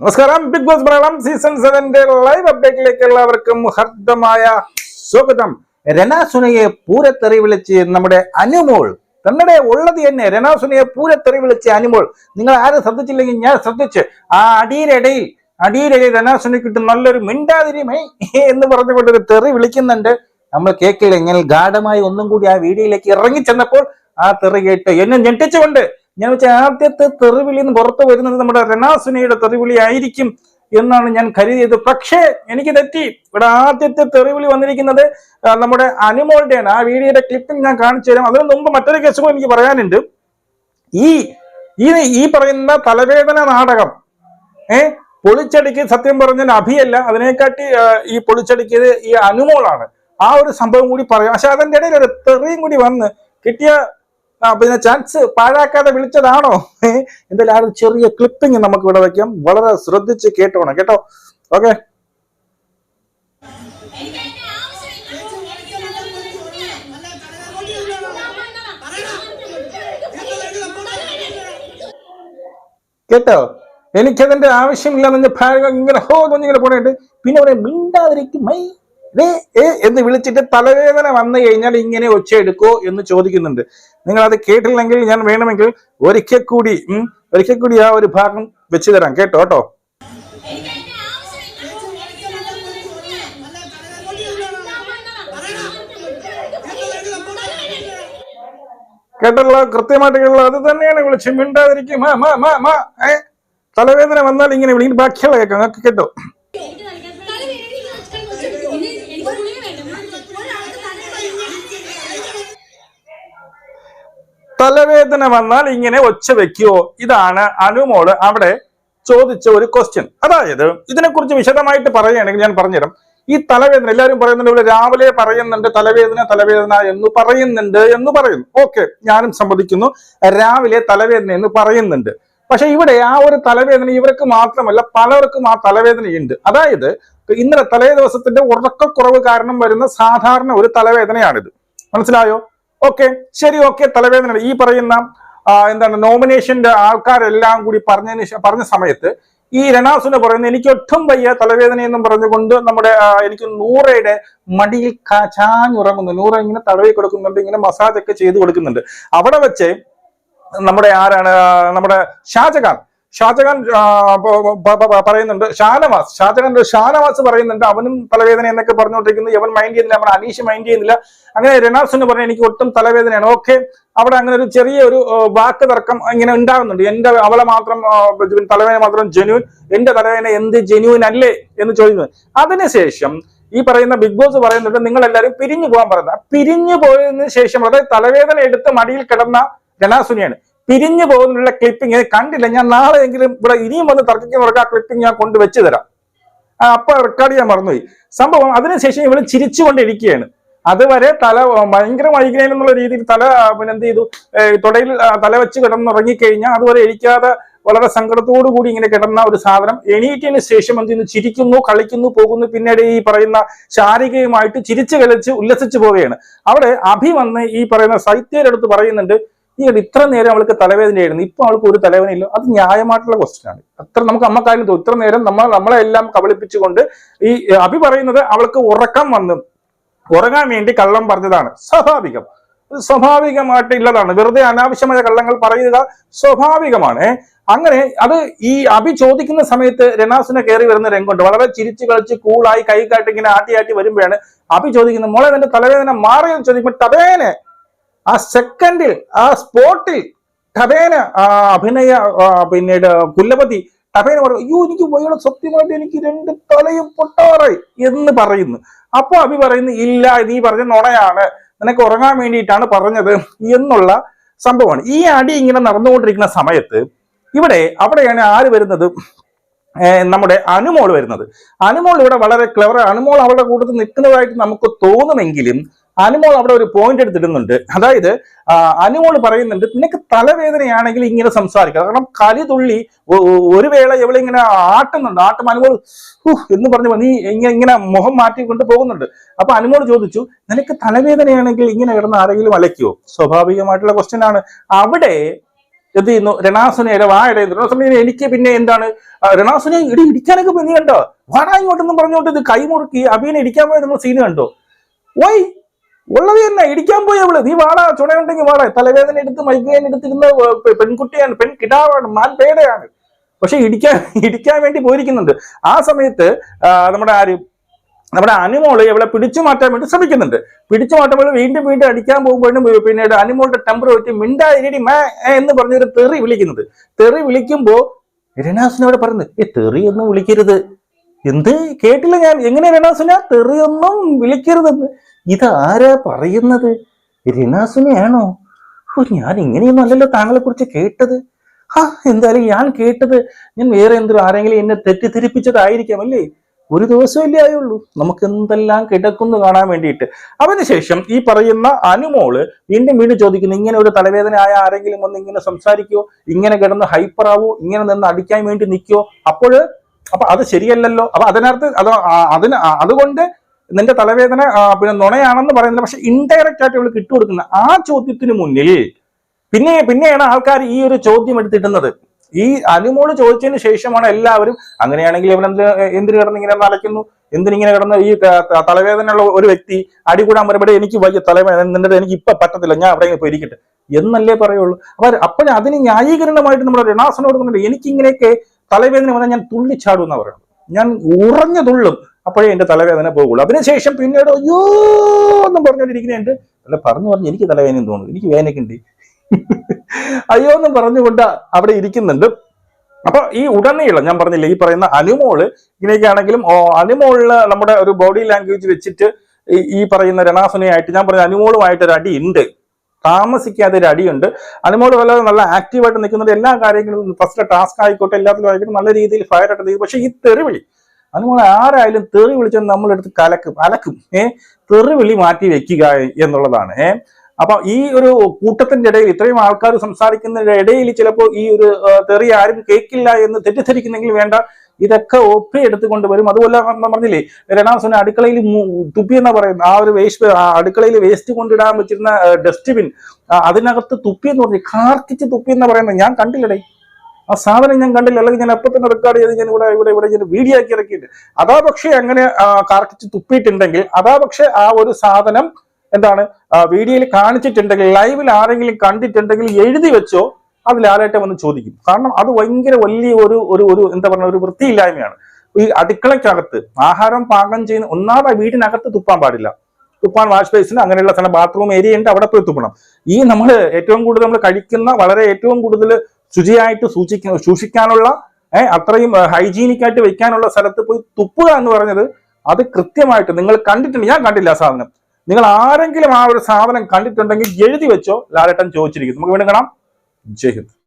നമസ്കാരം. Bigg Boss Malayalam season സെവന്റെ live അപ്ഡേറ്റിലേക്ക് എല്ലാവർക്കും ഹർദ്ദമായ സ്വാഗതം. രണാസുനയെ പൂരത്തെറി വിളിച്ച് നമ്മുടെ അനുമോൾ തന്നെ ഉള്ളത് തന്നെ രണാസുനയെ പൂരത്തെറി വിളിച്ച് അനുമോൾ. നിങ്ങൾ ആരും ശ്രദ്ധിച്ചില്ലെങ്കിൽ ഞാൻ ശ്രദ്ധിച്ച്. ആ അടിയിലിടയിൽ അടിയിലിടയിൽ രണാസുനയ്ക്കിട്ട് നല്ലൊരു മിണ്ടാതിരിമേ എന്ന് പറഞ്ഞുകൊണ്ട് ഒരു തെറി വിളിക്കുന്നുണ്ട്. നമ്മൾ കേൾക്കില്ല ഇങ്ങനെ ഗാഠമായി ഒന്നും കൂടി ആ വീഡിയോയിലേക്ക് ഇറങ്ങി ചെന്നപ്പോൾ ആ തെറി കേട്ട് എന്നെ ഞെട്ടിച്ചുകൊണ്ട് ഞാൻ വെച്ച ആദ്യത്തെ തെറിവിളിയിൽ നിന്ന് പുറത്തു വരുന്നത് നമ്മുടെ രണാസുനയുടെ തെറിവിളി ആയിരിക്കും എന്നാണ് ഞാൻ കരുതിയത്. പക്ഷേ എനിക്ക് തെറ്റി. ഇവിടെ ആദ്യത്തെ തെറിവിളി വന്നിരിക്കുന്നത് നമ്മുടെ അനുമോളുടെയാണ് ആ വീഡിയോയുടെ ക്ലിപ്പിംഗ് ഞാൻ കാണിച്ചു തരാം. അതിനു മുമ്പ് മറ്റൊരു കേസ് എനിക്ക് പറയാനുണ്ട്. ഈ ഈ ഈ പറയുന്ന തലവേദന നാടകം ഏ പൊളിച്ചടിക്ക് സത്യം പറഞ്ഞാൽ അഭിയല്ല. അതിനെക്കാട്ടി ഈ പൊളിച്ചടിക്കിയത് ഈ അനുമോളാണ്. ആ ഒരു സംഭവം കൂടി പറയാം. പക്ഷെ അതിന്റെ ഇടയിൽ ഒരു തെറിയും കൂടി വന്ന് കിട്ടിയ പിന്നെ ചാൻസ് പാഴാക്കാതെ വിളിച്ചതാണോ? എന്തായാലും ആ ചെറിയ ക്ലിപ്പിംഗ് നമുക്ക് ഇവിടെ വെക്കാം. വളരെ ശ്രദ്ധിച്ച് കേട്ടോണം കേട്ടോ? ഓക്കെ. കേട്ടോ? എനിക്കതിന്റെ ആവശ്യമില്ല എന്ന് ഭാര്യ ഇങ്ങനെ ഹോ എന്നിങ്ങനെ പോണേട്ട് പിന്നെ അവിടെ മിണ്ടാതിരിക്കും മൈ ദേ, ഏ എന്ന് വിളിച്ചിട്ട് തലവേദന വന്നു കഴിഞ്ഞാൽ ഇങ്ങനെ ഒച്ച എടുക്കോ എന്ന് ചോദിക്കുന്നുണ്ട്. നിങ്ങൾ അത് കേട്ടില്ലെങ്കിൽ ഞാൻ വേണമെങ്കിൽ ഒരിക്കൽ കൂടി ഒരിക്കൽ കൂടി ആ ഒരു ഭാഗം വെച്ച് തരാം. കേട്ടോ കേട്ടോ? കേട്ടല്ലോ? കൃത്യമായിട്ട് കേട്ടല്ലോ അത് തന്നെയാണ് വിളിച്ച് മിണ്ടാതിരിക്കും. തലവേദന വന്നാൽ ഇങ്ങനെ വിളിക്കും ബാക്കിയുള്ള കേൾക്കാം. കേട്ടോ? തലവേദന വന്നാൽ ഇങ്ങനെ ഒച്ച വെക്കുവോ? ഇതാണ് അനുമോൾ അവിടെ ചോദിച്ച ഒരു ക്വസ്റ്റ്യൻ അതായത് ഇതിനെക്കുറിച്ച് വിശദമായിട്ട് പറയുകയാണെങ്കിൽ ഞാൻ പറഞ്ഞുതരാം. ഈ തലവേദന എല്ലാവരും പറയുന്നുണ്ട് ഇവിടെ രാവിലെ പറയുന്നുണ്ട് തലവേദന തലവേദന എന്ന് പറയുന്നുണ്ട് എന്ന് പറയുന്നു. ഓക്കെ ഞാനും സമ്മതിക്കുന്നു രാവിലെ തലവേദന എന്ന് പറയുന്നുണ്ട്. പക്ഷെ ഇവിടെ ആ ഒരു തലവേദന ഇവർക്ക് മാത്രമല്ല പലർക്കും ആ തലവേദനയുണ്ട്. അതായത് ഇന്നലെ തലേ ദിവസത്തിന്റെ ഉറക്കക്കുറവ് കാരണം വരുന്ന സാധാരണ ഒരു തലവേദനയാണിത്. മനസ്സിലായോ? ഓക്കെ ശരി ഓക്കെ തലവേദന. ഈ പറയുന്ന എന്താണ് നോമിനേഷന്റെ ആൾക്കാരെല്ലാം കൂടി പറഞ്ഞതിന് പറഞ്ഞ സമയത്ത് ഈ രണാസുന പറയുന്നത് എനിക്ക് ഒട്ടും വയ്യ തലവേദന എന്നും പറഞ്ഞുകൊണ്ട് നമ്മുടെ എനിക്ക് നൂറയുടെ മടിയിൽ ക- ചാഞ്ഞുറങ്ങുന്നു. നൂറ ഇങ്ങനെ തടവി കൊടുക്കുന്നുണ്ട് ഇങ്ങനെ മസാജ് ഒക്കെ ചെയ്ത് കൊടുക്കുന്നുണ്ട്. അവിടെ വെച്ച് നമ്മുടെ ആരാണ് നമ്മുടെ ഷാജഹാൻ ഷാജഹാൻ പറയുന്നുണ്ട് ഷാനവാസ്. ഷാജഹാൻ ഷാനവാസ് പറയുന്നുണ്ട്. അവനും തലവേദന എന്നൊക്കെ പറഞ്ഞുകൊണ്ടിരിക്കുന്നു. അവൻ മൈൻഡ് ചെയ്യുന്നില്ല നമ്മുടെ അനീഷ് മൈൻഡ് ചെയ്യുന്നില്ല. അങ്ങനെ രനാസുന് പറഞ്ഞു എനിക്ക് ഒട്ടും തലവേദനയാണ്. ഓക്കെ അവിടെ അങ്ങനെ ഒരു ചെറിയ ഒരു വാക്ക് തർക്കം ഇങ്ങനെ ഉണ്ടാകുന്നുണ്ട്. എന്റെ അവളെ മാത്രം തലവേദന മാത്രം ജെന്യൂൻ എന്റെ തലവേദന എന്ത് ജെന്യൂൻ അല്ലേ എന്ന് ചോദിക്കുന്നത് അതിനുശേഷം ഈ പറയുന്ന ബിഗ് ബോസ് പറയുന്നുണ്ട് നിങ്ങൾ എല്ലാവരും പിരിഞ്ഞു പോകാൻ പറയുന്നത്. പിരിഞ്ഞു പോയതിനു ശേഷം അതായത് തലവേദന എടുത്ത് മടിയിൽ കിടന്ന രണാസുനിയാണ് പിരിഞ്ഞു പോകുന്നുള്ള ക്ലിപ്പിംഗ് കണ്ടില്ല. ഞാൻ നാളെ എങ്കിലും ഇവിടെ ഇനിയും വന്ന് തർക്കിക്കുന്നവർക്ക് ആ ക്ലിപ്പിംഗ് ഞാൻ കൊണ്ട് വെച്ച് തരാം. അപ്പൊ റെക്കോർഡ് ചെയ്യാൻ മറന്നുപോയി. സംഭവം അതിനുശേഷം ഇവൾ ചിരിച്ചുകൊണ്ടിരിക്കുകയാണ്. അതുവരെ തല ഭയങ്കര മൈഗ്രെയിൻ എന്നുള്ള രീതിയിൽ തല പിന്നെ എന്ത് ചെയ്തു? തുടയിൽ തല വെച്ച് കിടന്നുറങ്ങിക്കഴിഞ്ഞാൽ അതുവരെ എഴിക്കാതെ വളരെ സങ്കടത്തോടു കൂടി ഇങ്ങനെ കിടന്ന ഒരു സാധനം എണീറ്റിന് ശേഷം എന്ത് ചെയ്യുന്നു? ചിരിക്കുന്നു കളിക്കുന്നു പോകുന്നു. പിന്നീട് ഈ പറയുന്ന ശാരീരികമായിട്ട് ചിരിച്ചു കളിച്ച് ഉല്ലസിച്ചു പോവുകയാണ്. അവിടെ അഭി വന്ന് ഈ പറയുന്ന സൈത്യരെടുത്ത് പറയുന്നുണ്ട് ഈ ഇത്ര നേരം അവൾക്ക് തലവേദനയായിരുന്നു. ഇപ്പൊ അവൾക്ക് ഒരു തലവേദന ഇല്ല അത് ന്യായമായിട്ടുള്ള ക്വസ്റ്റ്യൻ ആണ്. അത്ര നമുക്ക് അമ്മക്കാരും തോന്നും. ഇത്ര നേരം നമ്മൾ നമ്മളെ എല്ലാം കബളിപ്പിച്ചുകൊണ്ട് ഈ അഭി പറയുന്നത് അവൾക്ക് ഉറക്കം വന്നു ഉറങ്ങാൻ വേണ്ടി കള്ളം പറഞ്ഞതാണ്. സ്വാഭാവികം. സ്വാഭാവികമായിട്ട് ഉള്ളതാണ് വെറുതെ അനാവശ്യമായ കള്ളങ്ങൾ പറയുക സ്വാഭാവികമാണ്. അങ്ങനെ അത് ഈ അഭി ചോദിക്കുന്ന സമയത്ത് രണാസിനെ കയറി വരുന്ന രംഗമുണ്ട്. വളരെ ചിരിച്ചു കളിച്ച് കൂളായി കൈ കാട്ടി ഇങ്ങനെ ആട്ടി ആട്ടി വരുമ്പോഴാണ് അഭി ചോദിക്കുന്നത് മോളെ നിന്റെ തലവേദന മാറിയെന്ന് ചോദിക്കുമ്പോൾ തവേനെ ആ സെക്കൻഡിൽ ആ സ്പോട്ടിൽ ടബേന അഭിനയ പിന്നീട് കുല്ലപതി ടബേന പറഞ്ഞു അയ്യോ എനിക്ക് വയ്യുള്ള സത്യമായിട്ട് എനിക്ക് രണ്ട് തലയും പൊട്ടാറായി എന്ന് പറയുന്നു. അപ്പൊ അഭി പറയുന്നു ഇല്ല നീ പറഞ്ഞ നുണയാണ്. നിനക്ക് ഉറങ്ങാൻ വേണ്ടിയിട്ടാണ് പറഞ്ഞത് എന്നുള്ള സംഭവമാണ്. ഈ അടി ഇങ്ങനെ നടന്നുകൊണ്ടിരിക്കുന്ന സമയത്ത് ഇവിടെ അവിടെയാണ് ആര് വരുന്നത്? നമ്മുടെ അനുമോൾ വരുന്നത്. അനുമോൾ ഇവിടെ വളരെ ക്ലവർ അനുമോൾ അവളുടെ കൂട്ടത്തിൽ നിൽക്കുന്നതായിട്ട് നമുക്ക് തോന്നുമെങ്കിലും അനുമോൾ അവിടെ ഒരു പോയിന്റ് എടുത്തിടുന്നുണ്ട്. അതായത് അനുമോൾ പറയുന്നുണ്ട് നിനക്ക് തലവേദനയാണെങ്കിൽ ഇങ്ങനെ സംസാരിക്കുക കാരണം കലി തുള്ളി ഒരു വേള ഇവളിങ്ങനെ ആട്ടുന്നുണ്ട്. ആട്ടും അനുമോൾ എന്ന് പറഞ്ഞു നീ ഇങ്ങനെ ഇങ്ങനെ മുഖം മാറ്റിക്കൊണ്ട് പോകുന്നുണ്ട്. അപ്പൊ അനുമോൾ ചോദിച്ചു നിനക്ക് തലവേദനയാണെങ്കിൽ ഇങ്ങനെ കിടന്ന് ആരെങ്കിലും അലയ്ക്കുവോ? സ്വാഭാവികമായിട്ടുള്ള ക്വസ്റ്റ്യൻ ആണ്. അവിടെ എന്ത് ചെയ്യുന്നു? രണാസുനയുടെ വാഴയുന്നു രണാസുന എനിക്ക് പിന്നെ എന്താണ്? രണാസുനെ ഇടി ഇടിക്കാനൊക്കെ പിന്നെ കണ്ടോ? വാടാ ഇങ്ങോട്ടൊന്നും പറഞ്ഞുകൊണ്ട് ഇത് കൈമുറുക്കി അബീനെ ഇടിക്കാൻ പോയത് നമ്മൾ സീന് കണ്ടോ? ഓയ് ഉള്ളത് തന്നെ ഇടിക്കാൻ പോയി അവൾ. നീ വാടാ ചുണയുണ്ടെങ്കിൽ വാടാ. തലവേദന എടുത്ത് മൈഗ്രൈൻ എടുത്തിരുന്ന പെൺകുട്ടിയാണ് പെൺ കിടാവാണ് മാൻ പേടയാണ്. പക്ഷെ ഇടിക്കാൻ ഇടിക്കാൻ വേണ്ടി പോയിരിക്കുന്നുണ്ട്. ആ സമയത്ത് നമ്മുടെ ആര് നമ്മുടെ അനുമോൾ ഇവളെ പിടിച്ചു മാറ്റാൻ വേണ്ടി ശ്രമിക്കുന്നുണ്ട്. പിടിച്ചു മാറ്റുമ്പോൾ വീണ്ടും വീണ്ടും അടിക്കാൻ പോകുമ്പോഴും പിന്നീട് അനുമോളുടെ ടെമ്പർ വെച്ച് മിണ്ടാതിരി മേ എന്ന് പറഞ്ഞൊരു തെറി വിളിക്കുന്നത് തെറി വിളിക്കുമ്പോ രണാസിനോട് പറയുന്നത് ഏ തെറി ഒന്നും വിളിക്കരുത്. എന്ത്? കേട്ടില്ല ഞാൻ. എങ്ങനെ രണാസുന തെറിയൊന്നും വിളിക്കരുതെന്ന്. ഇത് ആരാ പറയുന്നത്? രണാസുനയാണോ ഓ ഞാൻ ഇങ്ങനെയൊന്നും അല്ലല്ലോ താങ്കളെ കുറിച്ച് കേട്ടത്. ആ എന്തായാലും ഞാൻ കേട്ടത് ഞാൻ വേറെ എന്തൊരു ആരെങ്കിലും എന്നെ തെറ്റിദ്ധരിപ്പിച്ചതായിരിക്കാം അല്ലേ? ഒരു ദിവസമല്ലേ ആയുള്ളൂ. നമുക്ക് എന്തെല്ലാം കിടക്കുന്നു കാണാൻ വേണ്ടിയിട്ട്. അതിനുശേഷം ഈ പറയുന്ന അനുമോൾ വീണ്ടും വീണ്ടും ചോദിക്കുന്നു ഇങ്ങനെ ഒരു തലവേദന ആയ ആരെങ്കിലും വന്ന് ഇങ്ങനെ സംസാരിക്കുവോ? ഇങ്ങനെ കിടന്ന് ഹൈപ്പർ ആവോ? ഇങ്ങനെ നിന്ന് അടിക്കാൻ വേണ്ടി നിൽക്കുവോ? അപ്പോൾ അപ്പൊ അത് ശരിയല്ലല്ലോ. അപ്പൊ അതിനകത്ത് അത് അതിന് അതുകൊണ്ട് നിന്റെ തലവേദന പിന്നെ നുണയാണെന്ന് പറയുന്നത് പക്ഷെ ഇൻഡയറക്റ്റ് ആയിട്ട് ഇവൾക്ക് ഇട്ടുകൊടുക്കുന്ന ആ ചോദ്യത്തിന് മുന്നിൽ പിന്നെ പിന്നെയാണ് ആൾക്കാർ ഈ ഒരു ചോദ്യം എടുത്തിട്ടുന്നത്. ഈ അനുമോൾ ചോദിച്ചതിന് ശേഷമാണ് എല്ലാവരും അങ്ങനെയാണെങ്കിൽ ഇവൻ എന്ത് എന്തിനു കിടന്ന് ഇങ്ങനെ നലയ്ക്കുന്നു എന്തിനിങ്ങനെ കിടന്ന് ഈ തലവേദനയുള്ള ഒരു വ്യക്തി അടികൂടാൻ വരുമ്പോഴേ എനിക്ക് വയ്യ തലവേദന നിന്റെ എനിക്ക് ഇപ്പൊ പറ്റത്തില്ല ഞാൻ അവിടെ പോയി ഇരിക്കട്ടെ എന്നല്ലേ പറയുള്ളൂ. അപ്പൊ അപ്പോഴും അതിന് ന്യായീകരണമായിട്ട് നമ്മുടെ രണാസനം കൊടുക്കുന്നുണ്ട് എനിക്കിങ്ങനെയൊക്കെ തലവേദന വന്നാൽ ഞാൻ തുള്ളിച്ചാടും എന്ന് പറയുന്നത്. ഞാൻ ഉറഞ്ഞു തുള്ളും അപ്പോഴേ എന്റെ തലവേദന പോകുള്ളൂ. അതിനുശേഷം പിന്നീട് അയ്യോ എന്നും പറഞ്ഞുകൊണ്ടിരിക്കുന്നുണ്ട്. അല്ല പറഞ്ഞു പറഞ്ഞ് എനിക്ക് തലവേദനയും തോന്നുന്നു. എനിക്ക് വേദനയ്ക്കുണ്ട് അയ്യോ എന്നും പറഞ്ഞുകൊണ്ട് അവിടെ ഇരിക്കുന്നുണ്ട്. അപ്പൊ ഈ ഉടനീളം ഞാൻ പറഞ്ഞില്ലേ ഈ പറയുന്ന അനുമോൾ ഇങ്ങനെയൊക്കെ ആണെങ്കിലും അനുമോളിൽ നമ്മുടെ ഒരു ബോഡി ലാംഗ്വേജ് വെച്ചിട്ട് ഈ- പറയുന്ന രണാസുനയായിട്ട് ഞാൻ പറഞ്ഞ അനുമോളുമായിട്ട് ഒരു അടി ഉണ്ട് താമസിക്കാതെ ഒരു അടിയുണ്ട്. അനുമോൾ വളരെ നല്ല ആക്റ്റീവായിട്ട് നിൽക്കുന്നുണ്ട്. എല്ലാ കാര്യങ്ങളും ഫസ്റ്റ് ടാസ്ക് ആയിക്കോട്ടെ എല്ലാത്തിലും ആയിക്കോട്ടെ നല്ല രീതിയിൽ ഫയർ ആയിട്ട് പക്ഷേ പക്ഷെ ഈ തെറിവിളി അനുമോളെ ആരായാലും തെറി വിളിച്ചാൽ നമ്മളെടുത്ത് കലക്കും അലക്കും. ഏ? തെറിവിളി മാറ്റി വെക്കുക എന്നുള്ളതാണ്. ഏ? അപ്പൊ ഈ ഒരു കൂട്ടത്തിന്റെ ഇടയിൽ ഇത്രയും ആൾക്കാർ സംസാരിക്കുന്നതിന്റെ ഇടയിൽ ചിലപ്പോൾ ഈ ഒരു തെറി ആരും കേൾക്കില്ല എന്ന് തെറ്റിദ്ധരിക്കുന്നെങ്കിൽ വേണ്ട. ഇതൊക്കെ ഒപ്പി എടുത്തുകൊണ്ട് വരും. അതുപോലെ പറഞ്ഞില്ലേ രണാസുന അടുക്കളയിൽ തുപ്പി എന്നാ പറയുന്നത്? ആ ഒരു വേസ്റ്റ് അടുക്കളയിൽ വേസ്റ്റ് കൊണ്ടിടാൻ വെച്ചിരുന്ന ഡസ്റ്റ്ബിൻ അതിനകത്ത് തുപ്പി എന്ന് പറഞ്ഞു കാർക്കിച്ച് തുപ്പി എന്ന് പറയുന്നത്? ഞാൻ കണ്ടില്ലടേ. ആ സാധനം ഞാൻ കണ്ടില്ല. അല്ലെങ്കിൽ ഞാൻ എപ്പോൾ തന്നെ റെക്കോർഡ് ചെയ്ത് ഞാൻ ഇവിടെ ഇവിടെ ഇവിടെ ഞാൻ വീഡിയോ ആക്കി ഇറക്കിയിട്ട് അതാ പക്ഷേ അങ്ങനെ കറക്റ്റ് തുപ്പിയിട്ടുണ്ടെങ്കിൽ അതാ പക്ഷേ ആ ഒരു സാധനം എന്താണ് വീഡിയോയിൽ കാണിച്ചിട്ടുണ്ടെങ്കിൽ ലൈവിൽ ആരെങ്കിലും കണ്ടിട്ടുണ്ടെങ്കിൽ എഴുതി വെച്ചോ അത് ആരായിട്ട് വന്ന് ചോദിക്കും. കാരണം അത് ഭയങ്കര വലിയ ഒരു ഒരു ഒരു എന്താ പറയുക ഒരു വൃത്തിയില്ലായ്മയാണ്. ഈ അടുക്കളയ്ക്കകത്ത് ആഹാരം പാകം ചെയ്യുന്ന ഒന്നാമത് വീടിനകത്ത് തുപ്പാൻ പാടില്ല. തുപ്പാൻ വാഷ് ബേസിന് അങ്ങനെയുള്ള സ്ഥലം ബാത്റൂം ഏരിയ ഉണ്ട് അവിടെ പോയി തുപ്പണം. ഈ നമ്മൾ ഏറ്റവും കൂടുതൽ നമ്മൾ കഴിക്കുന്ന വളരെ ഏറ്റവും കൂടുതൽ ശുചിയായിട്ട് സൂക്ഷിക്കാൻ സൂക്ഷിക്കാനുള്ള ഏഹ് അത്രയും ഹൈജീനിക് ആയിട്ട് വെക്കാനുള്ള സ്ഥലത്ത് പോയി തുപ്പുക എന്ന് പറഞ്ഞത് അത് കൃത്യമായിട്ട് നിങ്ങൾ കണ്ടിട്ടുണ്ട്. ഞാൻ കണ്ടില്ല സാധനം. നിങ്ങൾ ആരെങ്കിലും ആ ഒരു സാധനം കണ്ടിട്ടുണ്ടെങ്കിൽ എഴുതി വെച്ചോ ലാലേട്ടൻ ചോദിച്ചിരിക്കും നമുക്ക് വീണ്ടും കാണാം. ജയ് ഹിന്ദ്.